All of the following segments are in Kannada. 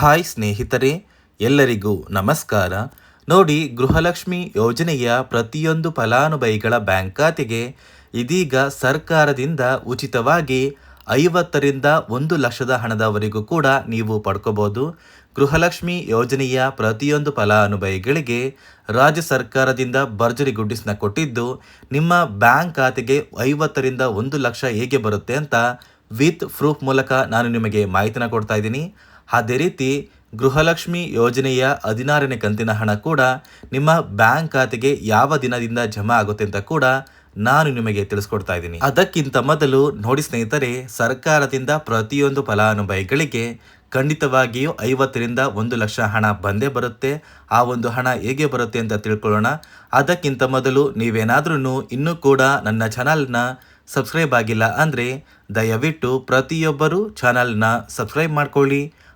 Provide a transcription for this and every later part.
ಹಾಯ್ ಸ್ನೇಹಿತರೆ, ಎಲ್ಲರಿಗೂ ನಮಸ್ಕಾರ. ನೋಡಿ, ಗೃಹಲಕ್ಷ್ಮಿ ಯೋಜನೆಯ ಪ್ರತಿಯೊಂದು ಫಲಾನುಭವಿಗಳ ಬ್ಯಾಂಕ್ ಖಾತೆಗೆ ಇದೀಗ ಸರ್ಕಾರದಿಂದ ಉಚಿತವಾಗಿ ಐವತ್ತರಿಂದ ಒಂದು ಲಕ್ಷದ ಹಣದವರೆಗೂ ಕೂಡ ನೀವು ಪಡ್ಕೋಬೋದು. ಗೃಹಲಕ್ಷ್ಮಿ ಯೋಜನೆಯ ಪ್ರತಿಯೊಂದು ಫಲಾನುಭವಿಗಳಿಗೆ ರಾಜ್ಯ ಸರ್ಕಾರದಿಂದ ಭರ್ಜರಿ ಗುಡ್ಡಿಸ್ನ ಕೊಟ್ಟಿದ್ದು, ನಿಮ್ಮ ಬ್ಯಾಂಕ್ ಖಾತೆಗೆ ಐವತ್ತರಿಂದ ಒಂದು ಲಕ್ಷ ಹೇಗೆ ಬರುತ್ತೆ ಅಂತ ವಿತ್ ಪ್ರೂಫ್ ಮೂಲಕ ನಾನು ನಿಮಗೆ ಮಾಹಿತಿನ ಕೊಡ್ತಾ ಇದ್ದೀನಿ. ಅದೇ ರೀತಿ ಗೃಹಲಕ್ಷ್ಮಿ ಯೋಜನೆಯ ಹದಿನಾರನೇ ಕಂತಿನ ಹಣ ಕೂಡ ನಿಮ್ಮ ಬ್ಯಾಂಕ್ ಖಾತೆಗೆ ಯಾವ ದಿನದಿಂದ ಜಮಾ ಆಗುತ್ತೆ ಅಂತ ಕೂಡ ನಾನು ನಿಮಗೆ ತಿಳಿಸ್ಕೊಡ್ತಾ ಇದ್ದೀನಿ. ಅದಕ್ಕಿಂತ ಮೊದಲು ನೋಡಿ ಸ್ನೇಹಿತರೆ, ಸರ್ಕಾರದಿಂದ ಪ್ರತಿಯೊಂದು ಫಲಾನುಭವಿಗಳಿಗೆ ಖಂಡಿತವಾಗಿಯೂ ಐವತ್ತರಿಂದ ಒಂದು ಲಕ್ಷ ಹಣ ಬಂದೇ ಬರುತ್ತೆ. ಆ ಒಂದು ಹಣ ಹೇಗೆ ಬರುತ್ತೆ ಅಂತ ತಿಳ್ಕೊಳ್ಳೋಣ. ಅದಕ್ಕಿಂತ ಮೊದಲು ನೀವೇನಾದ್ರೂ ಇನ್ನೂ ಕೂಡ ನನ್ನ ಚಾನಲ್ನ ಸಬ್ಸ್ಕ್ರೈಬ್ ಆಗಿಲ್ಲ ಅಂದರೆ ದಯವಿಟ್ಟು ಪ್ರತಿಯೊಬ್ಬರು ಚಾನಲ್ನ ಸಬ್ಸ್ಕ್ರೈಬ್ ಮಾಡ್ಕೊಳ್ಳಿ.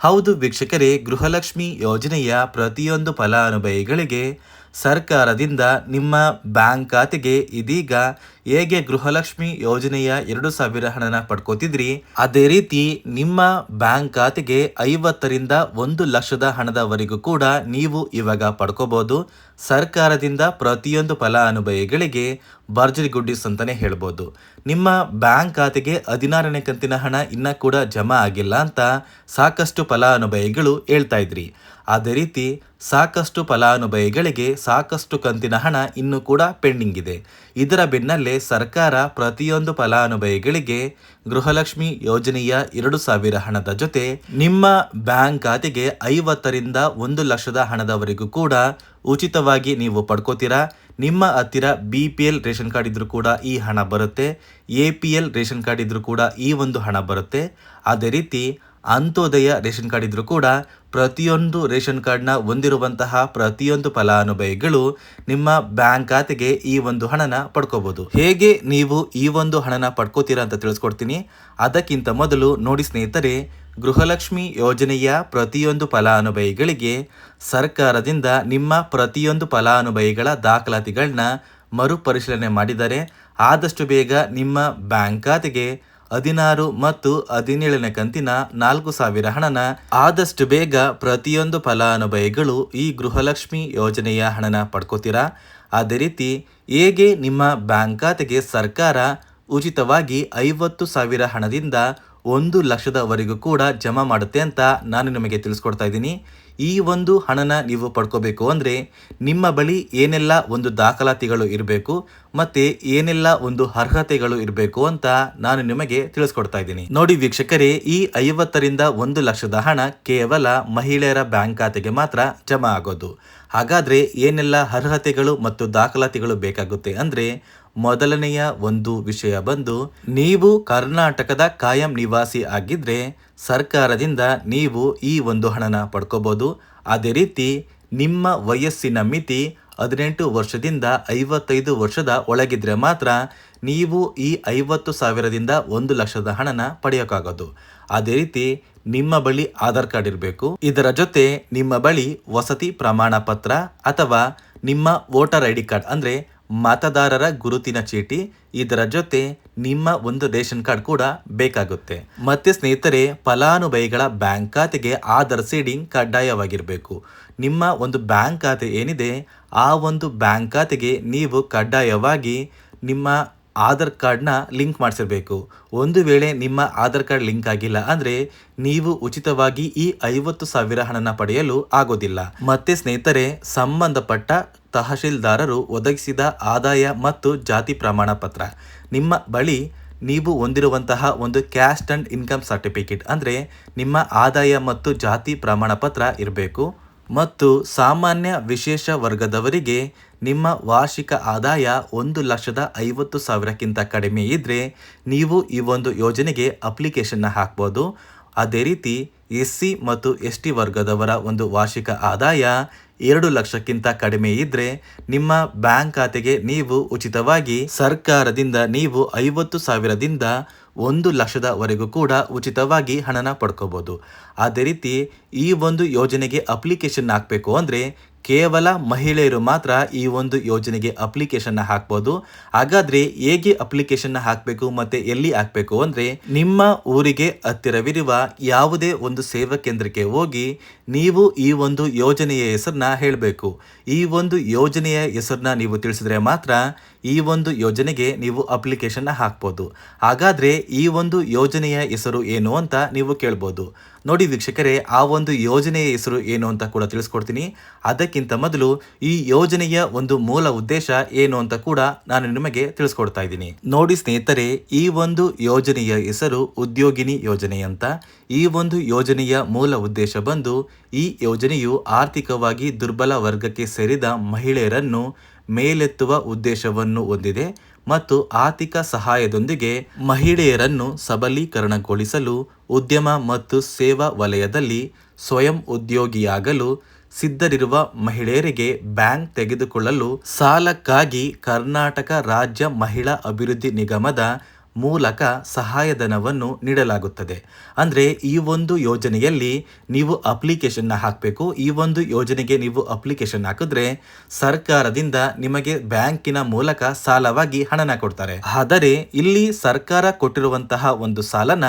ಹೌದು ವೀಕ್ಷಕರೇ, ಗೃಹಲಕ್ಷ್ಮಿ ಯೋಜನೆಯ ಪ್ರತಿಯೊಂದು ಫಲಾನುಭವಿಗಳಿಗೆ ಸರ್ಕಾರದಿಂದ ನಿಮ್ಮ ಬ್ಯಾಂಕ್ ಖಾತೆಗೆ ಇದೀಗ ಹೇಗೆ ಗೃಹಲಕ್ಷ್ಮಿ ಯೋಜನೆಯ ಎರಡು ಸಾವಿರ ಹಣನ ಪಡ್ಕೋತಿದ್ರಿ? ಅದೇ ರೀತಿ ನಿಮ್ಮ ಬ್ಯಾಂಕ್ ಖಾತೆಗೆ ಐವತ್ತರಿಂದ ಒಂದು ಲಕ್ಷದ ಹಣದವರೆಗೂ ಕೂಡ ನೀವು ಇವಾಗ ಪಡ್ಕೋಬಹುದು ಸರ್ಕಾರದಿಂದ ಪ್ರತಿಯೊಂದು ಫಲಾನುಭವಿಗಳಿಗೆ ಭರ್ಜರಿ ಗುಡ್ಡಿಸ್ ಅಂತಾನೆ ಹೇಳ್ಬೋದು. ನಿಮ್ಮ ಬ್ಯಾಂಕ್ ಖಾತೆಗೆ ಹದಿನಾರನೇ ಕಂತಿನ ಹಣ ಇನ್ನೂ ಕೂಡ ಜಮಾ ಆಗಿಲ್ಲ ಅಂತ ಸಾಕಷ್ಟು ಫಲಾನುಭವಿಗಳು ಹೇಳ್ತಾ ಇದ್ರಿ. ಅದೇ ರೀತಿ ಸಾಕಷ್ಟು ಫಲಾನುಭವಿಗಳಿಗೆ ಸಾಕಷ್ಟು ಕಂತಿನ ಹಣ ಇನ್ನೂ ಕೂಡ ಪೆಂಡಿಂಗ್ ಇದೆ. ಇದರ ಬೆನ್ನಲ್ಲೇ ಸರ್ಕಾರ ಪ್ರತಿಯೊಂದು ಫಲಾನುಭವಿಗಳಿಗೆ ಗೃಹಲಕ್ಷ್ಮಿ ಯೋಜನೆಯ ಎರಡು ಸಾವಿರ ಹಣದ ಜೊತೆ ನಿಮ್ಮ ಬ್ಯಾಂಕ್ ಖಾತೆಗೆ ಐವತ್ತರಿಂದ ಒಂದು ಲಕ್ಷದ ಹಣದವರೆಗೂ ಕೂಡ ಉಚಿತವಾಗಿ ನೀವು ಪಡ್ಕೋತೀರಾ? ನಿಮ್ಮ ಹತ್ತಿರ B P L ration card ಇದ್ರೂ ಕೂಡ ಈ ಹಣ ಬರುತ್ತೆ. A P L ration card ಇದ್ರೂ ಕೂಡ ಈ ಒಂದು ಹಣ ಬರುತ್ತೆ. ಅದೇ ರೀತಿ ಅಂತ್ಯೋದಯ ರೇಷನ್ ಕಾರ್ಡ್ ಇದ್ರೂ ಕೂಡ ಪ್ರತಿಯೊಂದು ರೇಷನ್ ಕಾರ್ಡ್ನ ಹೊಂದಿರುವಂತಹ ಪ್ರತಿಯೊಂದು ಫಲಾನುಭವಿಗಳು ನಿಮ್ಮ ಬ್ಯಾಂಕ್ ಖಾತೆಗೆ ಈ ಒಂದು ಹಣನ ಪಡ್ಕೋಬಹುದು ಹೇಗೆ ನೀವು ಈ ಒಂದು ಹಣನ ಪಡ್ಕೋತೀರಾ ಅಂತ ತಿಳಿಸ್ಕೊಡ್ತೀನಿ. ಅದಕ್ಕಿಂತ ಮೊದಲು ನೋಡಿ ಸ್ನೇಹಿತರೆ, ಗೃಹಲಕ್ಷ್ಮಿ ಯೋಜನೆಯ ಪ್ರತಿಯೊಂದು ಫಲಾನುಭವಿಗಳಿಗೆ ಸರ್ಕಾರದಿಂದ ನಿಮ್ಮ ಪ್ರತಿಯೊಂದು ಫಲಾನುಭವಿಗಳ ದಾಖಲಾತಿಗಳನ್ನ ಮರುಪರಿಶೀಲನೆ ಮಾಡಿದರೆ ಆದಷ್ಟು ಬೇಗ ನಿಮ್ಮ ಬ್ಯಾಂಕ್ ಖಾತೆಗೆ ಹದಿನಾರು ಮತ್ತು ಹದಿನೇಳನೇ ಕಂತಿನ ನಾಲ್ಕು ಸಾವಿರ ಹಣನ. ಆದಷ್ಟು ಬೇಗ ಪ್ರತಿಯೊಂದು ಫಲಾನುಭವಿಗಳು ಈ ಗೃಹಲಕ್ಷ್ಮಿ ಯೋಜನೆಯ ಹಣನ ಪಡ್ಕೋತೀರಾ? ಅದೇ ರೀತಿ ಹೇಗೆ ನಿಮ್ಮ ಬ್ಯಾಂಕ್ ಖಾತೆಗೆ ಸರ್ಕಾರ ಉಚಿತವಾಗಿ ಐವತ್ತು ಸಾವಿರ ಹಣದಿಂದ ಒಂದು ಲಕ್ಷದವರೆಗೂ ಕೂಡ ಜಮಾ ಮಾಡುತ್ತೆ ಅಂತ ನಾನು ನಿಮಗೆ ತಿಳಿಸ್ಕೊಡ್ತಾ ಇದ್ದೀನಿ. ಈ ಒಂದು ಹಣನ ನೀವು ಪಡ್ಕೋಬೇಕು ಅಂದರೆ ನಿಮ್ಮ ಬಳಿ ಏನೆಲ್ಲ ಒಂದು ದಾಖಲಾತಿಗಳು ಇರಬೇಕು ಮತ್ತು ಏನೆಲ್ಲ ಒಂದು ಅರ್ಹತೆಗಳು ಇರಬೇಕು ಅಂತ ನಾನು ನಿಮಗೆ ತಿಳಿಸ್ಕೊಡ್ತಾ ಇದ್ದೀನಿ. ನೋಡಿ ವೀಕ್ಷಕರೇ, ಈ ಐವತ್ತರಿಂದ ಒಂದು ಲಕ್ಷದ ಹಣ ಕೇವಲ ಮಹಿಳೆಯರ ಬ್ಯಾಂಕ್ ಖಾತೆಗೆ ಮಾತ್ರ ಜಮಾ ಆಗೋದು. ಹಾಗಾದರೆ ಏನೆಲ್ಲ ಅರ್ಹತೆಗಳು ಮತ್ತು ದಾಖಲಾತಿಗಳು ಬೇಕಾಗುತ್ತೆ ಅಂದ್ರೆ ಮೊದಲನೆಯ ಒಂದು ವಿಷಯ ಬಂದು, ನೀವು ಕರ್ನಾಟಕದ ಕಾಯಂ ನಿವಾಸಿ ಆಗಿದ್ರೆ ಸರ್ಕಾರದಿಂದ ನೀವು ಈ ಒಂದು ಹಣನ ಪಡ್ಕೋಬಹುದು ಅದೇ ರೀತಿ ನಿಮ್ಮ ವಯಸ್ಸಿನ ಮಿತಿ ಹದಿನೆಂಟು ವರ್ಷದಿಂದ ಐವತ್ತೈದು ವರ್ಷದ ಒಳಗಿದ್ರೆ ಮಾತ್ರ ನೀವು ಈ ಐವತ್ತು ಸಾವಿರದಿಂದ ಒಂದು ಲಕ್ಷದ ಹಣನ ಪಡೆಯೋಕ್ಕಾಗೋದು. ಅದೇ ರೀತಿ ನಿಮ್ಮ ಬಳಿ ಆಧಾರ್ ಕಾರ್ಡ್ ಇರಬೇಕು. ಇದರ ಜೊತೆ ನಿಮ್ಮ ಬಳಿ ವಸತಿ ಪ್ರಮಾಣ ಪತ್ರ ಅಥವಾ ನಿಮ್ಮ ವೋಟರ್ ಐ ಡಿ ಕಾರ್ಡ್ ಅಂದರೆ ಮತದಾರರ ಗುರುತಿನ ಚೀಟಿ, ಇದರ ಜೊತೆ ನಿಮ್ಮ ಒಂದು ರೇಷನ್ ಕಾರ್ಡ್ ಕೂಡ ಬೇಕಾಗುತ್ತೆ. ಮತ್ತೆ ಸ್ನೇಹಿತರೆ, ಫಲಾನುಭವಿಗಳ ಬ್ಯಾಂಕ್ ಖಾತೆಗೆ ಆಧಾರ್ ಸೀಡಿಂಗ್ ಕಡ್ಡಾಯವಾಗಿರಬೇಕು. ನಿಮ್ಮ ಒಂದು ಬ್ಯಾಂಕ್ ಖಾತೆ ಏನಿದೆ, ಆ ಒಂದು ಬ್ಯಾಂಕ್ ಖಾತೆಗೆ ನೀವು ಕಡ್ಡಾಯವಾಗಿ ನಿಮ್ಮ ಆಧಾರ್ ಕಾರ್ಡ್ನ ಲಿಂಕ್ ಮಾಡಿಸಿರಬೇಕು. ಒಂದು ವೇಳೆ ನಿಮ್ಮ ಆಧಾರ್ ಕಾರ್ಡ್ ಲಿಂಕ್ ಆಗಿಲ್ಲ ಅಂದರೆ ನೀವು ಉಚಿತವಾಗಿ ಈ ಐವತ್ತು ಸಾವಿರ ಹಣನ ಪಡೆಯಲು ಆಗೋದಿಲ್ಲ. ಮತ್ತೆ ಸ್ನೇಹಿತರೆ, ಸಂಬಂಧಪಟ್ಟ ತಹಶೀಲ್ದಾರರು ಒದಗಿಸಿದ ಆದಾಯ ಮತ್ತು ಜಾತಿ ಪ್ರಮಾಣ ಪತ್ರ. ನಿಮ್ಮ ಬಳಿ ನೀವು ಹೊಂದಿರುವಂತಹ ಒಂದು ಕ್ಯಾಸ್ಟ್ ಅಂಡ್ ಇನ್ಕಮ್ ಸರ್ಟಿಫಿಕೇಟ್ ಅಂದರೆ ನಿಮ್ಮ ಆದಾಯ ಮತ್ತು ಜಾತಿ ಪ್ರಮಾಣ ಪತ್ರ ಇರಬೇಕು. ಮತ್ತು ಸಾಮಾನ್ಯ ವಿಶೇಷ ವರ್ಗದವರಿಗೆ ನಿಮ್ಮ ವಾರ್ಷಿಕ ಆದಾಯ ಒಂದು ಲಕ್ಷದ ಐವತ್ತು ಸಾವಿರಕ್ಕಿಂತ ಕಡಿಮೆ ಇದ್ದರೆ ನೀವು ಈ ಒಂದು ಯೋಜನೆಗೆ ಅಪ್ಲಿಕೇಶನ್ನ ಹಾಕ್ಬೋದು. ಅದೇ ರೀತಿ ಎಸ್ ಸಿ ಮತ್ತು ಎಸ್ ಟಿ ವರ್ಗದವರ ಒಂದು ವಾರ್ಷಿಕ ಆದಾಯ ಎರಡು ಲಕ್ಷಕ್ಕಿಂತ ಕಡಿಮೆ ಇದ್ದರೆ ನಿಮ್ಮ ಬ್ಯಾಂಕ್ ಖಾತೆಗೆ ನೀವು ಉಚಿತವಾಗಿ ಸರ್ಕಾರದಿಂದ ನೀವು ಐವತ್ತು ಸಾವಿರದಿಂದ ಒಂದು ಲಕ್ಷದವರೆಗೂ ಕೂಡ ಉಚಿತವಾಗಿ ಹಣನ ಪಡ್ಕೋಬೋದು. ಅದೇ ರೀತಿ ಈ ಒಂದು ಯೋಜನೆಗೆ ಅಪ್ಲಿಕೇಶನ್ ಹಾಕಬೇಕು ಅಂದರೆ ಕೇವಲ ಮಹಿಳೆಯರು ಮಾತ್ರ ಈ ಒಂದು ಯೋಜನೆಗೆ ಅಪ್ಲಿಕೇಶನ್ನ ಹಾಕ್ಬೋದು. ಹಾಗಾದ್ರೆ ಹೇಗೆ ಅಪ್ಲಿಕೇಶನ್ನ ಹಾಕಬೇಕು ಮತ್ತೆ ಎಲ್ಲಿ ಹಾಕಬೇಕು ಅಂದರೆ ನಿಮ್ಮ ಊರಿಗೆ ಹತ್ತಿರವಿರುವ ಯಾವುದೇ ಒಂದು ಸೇವಾ ಕೇಂದ್ರಕ್ಕೆ ಹೋಗಿ ನೀವು ಈ ಒಂದು ಯೋಜನೆಯ ಹೆಸರನ್ನ ಹೇಳಬೇಕು. ಈ ಒಂದು ಯೋಜನೆಯ ಹೆಸರನ್ನ ನೀವು ತಿಳಿಸಿದ್ರೆ ಮಾತ್ರ ಈ ಒಂದು ಯೋಜನೆಗೆ ನೀವು ಅಪ್ಲಿಕೇಶನ್ ಹಾಕ್ಬೋದು. ಹಾಗಾದರೆ ಈ ಒಂದು ಯೋಜನೆಯ ಹೆಸರು ಏನು ಅಂತ ನೀವು ಕೇಳ್ಬೋದು. ನೋಡಿ ವೀಕ್ಷಕರೇ, ಆ ಒಂದು ಯೋಜನೆಯ ಹೆಸರು ಏನು ಅಂತ ಕೂಡ ತಿಳಿಸ್ಕೊಡ್ತೀನಿ. ಅದಕ್ಕಿಂತ ಮೊದಲು ಈ ಯೋಜನೆಯ ಒಂದು ಮೂಲ ಉದ್ದೇಶ ಏನು ಅಂತ ಕೂಡ ನಾನು ನಿಮಗೆ ತಿಳಿಸ್ಕೊಡ್ತಾ ಇದ್ದೀನಿ. ನೋಡಿ ಸ್ನೇಹಿತರೆ, ಈ ಒಂದು ಯೋಜನೆಯ ಹೆಸರು ಉದ್ಯೋಗಿನಿ ಯೋಜನೆ ಅಂತ. ಈ ಒಂದು ಯೋಜನೆಯ ಮೂಲ ಉದ್ದೇಶ ಬಂದು ಈ ಯೋಜನೆಯು ಆರ್ಥಿಕವಾಗಿ ದುರ್ಬಲ ವರ್ಗಕ್ಕೆ ಸೇರಿದ ಮಹಿಳೆಯರನ್ನು ಮೇಲೆತ್ತುವ ಉದ್ದೇಶವನ್ನು ಹೊಂದಿದೆ ಮತ್ತು ಆರ್ಥಿಕ ಸಹಾಯದೊಂದಿಗೆ ಮಹಿಳೆಯರನ್ನು ಸಬಲೀಕರಣಗೊಳಿಸಲು ಉದ್ಯಮ ಮತ್ತು ಸೇವಾ ವಲಯದಲ್ಲಿ ಸ್ವಯಂ ಉದ್ಯೋಗಿಯಾಗಲು ಸಿದ್ಧರಿರುವ ಮಹಿಳೆಯರಿಗೆ ಬ್ಯಾಂಕ್ ತೆಗೆದುಕೊಳ್ಳಲು ಸಾಲಕ್ಕಾಗಿ ಕರ್ನಾಟಕ ರಾಜ್ಯ ಮಹಿಳಾ ಅಭಿವೃದ್ಧಿ ನಿಗಮದ ಮೂಲಕ ಸಹಾಯಧನವನ್ನು ನೀಡಲಾಗುತ್ತದೆ. ಅಂದರೆ ಈ ಒಂದು ಯೋಜನೆಯಲ್ಲಿ ನೀವು ಅಪ್ಲಿಕೇಶನ್ನ ಹಾಕಬೇಕು. ಈ ಒಂದು ಯೋಜನೆಗೆ ನೀವು ಅಪ್ಲಿಕೇಶನ್ ಹಾಕಿದ್ರೆ ಸರ್ಕಾರದಿಂದ ನಿಮಗೆ ಬ್ಯಾಂಕಿನ ಮೂಲಕ ಸಾಲವಾಗಿ ಹಣನ ಕೊಡ್ತಾರೆ. ಆದರೆ ಇಲ್ಲಿ ಸರ್ಕಾರ ಕೊಟ್ಟಿರುವಂತಹ ಒಂದು ಸಾಲನ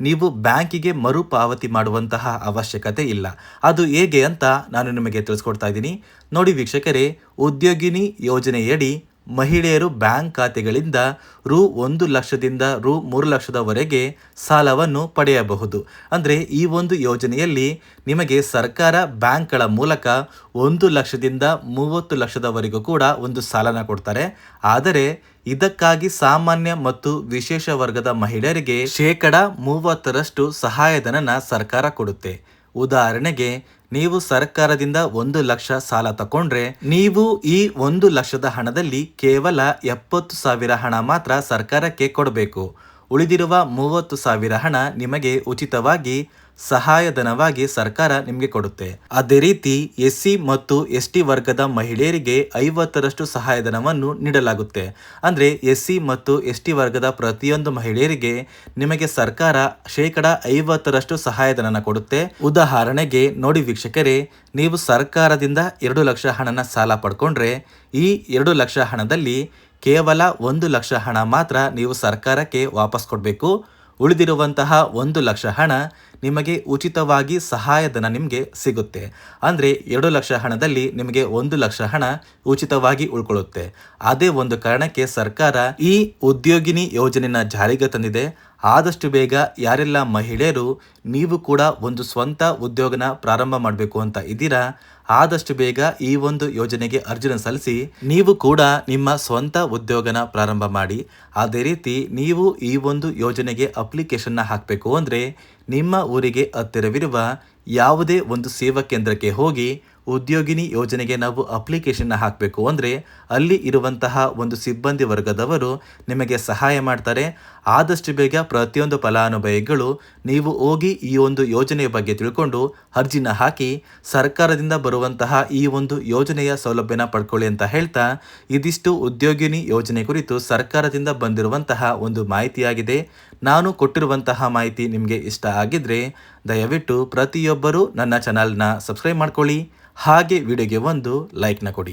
ನೀವು ಬ್ಯಾಂಕಿಗೆ ಮರುಪಾವತಿ ಮಾಡುವಂತಹ ಅವಶ್ಯಕತೆ ಇಲ್ಲ. ಅದು ಹೇಗೆ ಅಂತ ನಾನು ನಿಮಗೆ ತಿಳಿಸ್ಕೊಡ್ತಾ ಇದ್ದೀನಿ. ನೋಡಿ ವೀಕ್ಷಕರೇ, ಉದ್ಯೋಗಿನಿ ಯೋಜನೆಯಡಿ ಮಹಿಳೆಯರು ಬ್ಯಾಂಕ್ ಖಾತೆಗಳಿಂದ ರು ಒಂದು ಲಕ್ಷದಿಂದ ರು ಮೂರು ಲಕ್ಷದವರೆಗೆ ಸಾಲವನ್ನು ಪಡೆಯಬಹುದು. ಅಂದರೆ ಈ ಒಂದು ಯೋಜನೆಯಲ್ಲಿ ನಿಮಗೆ ಸರ್ಕಾರ ಬ್ಯಾಂಕ್ಗಳ ಮೂಲಕ ಒಂದು ಲಕ್ಷದಿಂದ ಮೂವತ್ತು ಲಕ್ಷದವರೆಗೂ ಕೂಡ ಒಂದು ಸಾಲನ ಕೊಡ್ತಾರೆ. ಆದರೆ ಇದಕ್ಕಾಗಿ ಸಾಮಾನ್ಯ ಮತ್ತು ವಿಶೇಷ ವರ್ಗದ ಮಹಿಳೆಯರಿಗೆ ಶೇಕಡ ಮೂವತ್ತರಷ್ಟು ಸಹಾಯಧನನ ಸರ್ಕಾರ ಕೊಡುತ್ತೆ. ಉದಾಹರಣೆಗೆ, ನೀವು ಸರ್ಕಾರದಿಂದ ಒಂದು ಲಕ್ಷ ಸಾಲ ತಕೊಂಡ್ರೆ, ನೀವು ಈ ಒಂದು ಲಕ್ಷದ ಹಣದಲ್ಲಿ ಕೇವಲ ಎಪ್ಪತ್ತು ಸಾವಿರ ಹಣ ಮಾತ್ರ ಸರ್ಕಾರಕ್ಕೆ ಕೊಡಬೇಕು. ಉಳಿದಿರುವ ಮೂವತ್ತು ಸಾವಿರ ಹಣ ನಿಮಗೆ ಉಚಿತವಾಗಿ ಸಹಾಯಧನವಾಗಿ ಸರ್ಕಾರ ನಿಮಗೆ ಕೊಡುತ್ತೆ. ಅದೇ ರೀತಿ ಎಸ್ ಸಿ ಮತ್ತು ಎಸ್ ಟಿ ವರ್ಗದ ಮಹಿಳೆಯರಿಗೆ ಐವತ್ತರಷ್ಟು ಸಹಾಯಧನವನ್ನು ನೀಡಲಾಗುತ್ತೆ. ಅಂದರೆ ಎಸ್ ಸಿ ಮತ್ತು ಎಸ್ ಟಿ ವರ್ಗದ ಪ್ರತಿಯೊಂದು ಮಹಿಳೆಯರಿಗೆ ನಿಮಗೆ ಸರ್ಕಾರ ಶೇಕಡ ಐವತ್ತರಷ್ಟು ಸಹಾಯಧನ ಕೊಡುತ್ತೆ. ಉದಾಹರಣೆಗೆ ನೋಡಿ ವೀಕ್ಷಕರೇ, ನೀವು ಸರ್ಕಾರದಿಂದ ಎರಡು ಲಕ್ಷ ಹಣನ ಸಾಲ ಪಡ್ಕೊಂಡ್ರೆ ಈ ಎರಡು ಲಕ್ಷ ಹಣದಲ್ಲಿ ಕೇವಲ ಒಂದು ಲಕ್ಷ ಹಣ ಮಾತ್ರ ನೀವು ಸರ್ಕಾರಕ್ಕೆ ವಾಪಸ್ ಕೊಡಬೇಕು. ಉಳಿದಿರುವಂತಹ ಒಂದು ಲಕ್ಷ ಹಣ ನಿಮಗೆ ಉಚಿತವಾಗಿ ಸಹಾಯಧನ ನಿಮಗೆ ಸಿಗುತ್ತೆ. ಅಂದರೆ ಎರಡು ಲಕ್ಷ ಹಣದಲ್ಲಿ ನಿಮಗೆ ಒಂದು ಲಕ್ಷ ಹಣ ಉಚಿತವಾಗಿ ಉಳ್ಕೊಳ್ಳುತ್ತೆ. ಅದೇ ಒಂದು ಕಾರಣಕ್ಕೆ ಸರ್ಕಾರ ಈ ಉದ್ಯೋಗಿನಿ ಯೋಜನೆನ ಜಾರಿಗೆ ತಂದಿದೆ. ಆದಷ್ಟು ಬೇಗ ಯಾರೆಲ್ಲ ಮಹಿಳೆಯರು ನೀವು ಕೂಡ ಒಂದು ಸ್ವಂತ ಉದ್ಯೋಗನ ಪ್ರಾರಂಭ ಮಾಡಬೇಕು ಅಂತ ಇದ್ದೀರಾ? ಆದಷ್ಟು ಬೇಗ ಈ ಒಂದು ಯೋಜನೆಗೆ ಅರ್ಜಿನ ಸಲ್ಲಿಸಿ ನೀವು ಕೂಡ ನಿಮ್ಮ ಸ್ವಂತ ಉದ್ಯೋಗನ ಪ್ರಾರಂಭ ಮಾಡಿ. ಅದೇ ರೀತಿ ನೀವು ಈ ಒಂದು ಯೋಜನೆಗೆ ಅಪ್ಲಿಕೇಶನ್ನ ಹಾಕಬೇಕು ಅಂದರೆ ನಿಮ್ಮ ಊರಿಗೆ ಹತ್ತಿರವಿರುವ ಯಾವುದೇ ಒಂದು ಸೇವಾ ಕೇಂದ್ರಕ್ಕೆ ಹೋಗಿ ಉದ್ಯೋಗಿನಿ ಯೋಜನೆಗೆ ನಾವು ಅಪ್ಲಿಕೇಶನ್ನ ಹಾಕಬೇಕು ಅಂದರೆ ಅಲ್ಲಿ ಇರುವಂತಹ ಒಂದು ಸಿಬ್ಬಂದಿ ವರ್ಗದವರು ನಿಮಗೆ ಸಹಾಯ ಮಾಡ್ತಾರೆ. ಆದಷ್ಟು ಬೇಗ ಪ್ರತಿಯೊಂದು ಫಲಾನುಭವಿಗಳು ನೀವು ಹೋಗಿ ಈ ಒಂದು ಯೋಜನೆಯ ಬಗ್ಗೆ ತಿಳ್ಕೊಂಡು ಅರ್ಜಿನ ಹಾಕಿ ಸರ್ಕಾರದಿಂದ ಬರುವಂತಹ ಈ ಒಂದು ಯೋಜನೆಯ ಸೌಲಭ್ಯನ ಪಡ್ಕೊಳ್ಳಿ ಅಂತ ಹೇಳ್ತಾ ಇದಿಷ್ಟು ಉದ್ಯೋಗಿನಿ ಯೋಜನೆ ಕುರಿತು ಸರ್ಕಾರದಿಂದ ಬಂದಿರುವಂತಹ ಒಂದು ಮಾಹಿತಿಯಾಗಿದೆ. ನಾನು ಕೊಟ್ಟಿರುವಂತಹ ಮಾಹಿತಿ ನಿಮಗೆ ಇಷ್ಟ ಆಗಿದ್ರೆ ದಯವಿಟ್ಟು ಪ್ರತಿಯೊಬ್ಬರೂ ನನ್ನ ಚಾನಲ್ನ ಸಬ್ಸ್ಕ್ರೈಬ್ ಮಾಡ್ಕೊಳ್ಳಿ. ಹಾಗೆ ವಿಡಿಯೋಗೆ ಒಂದು ಲೈಕ್ನ ಕೊಡಿ.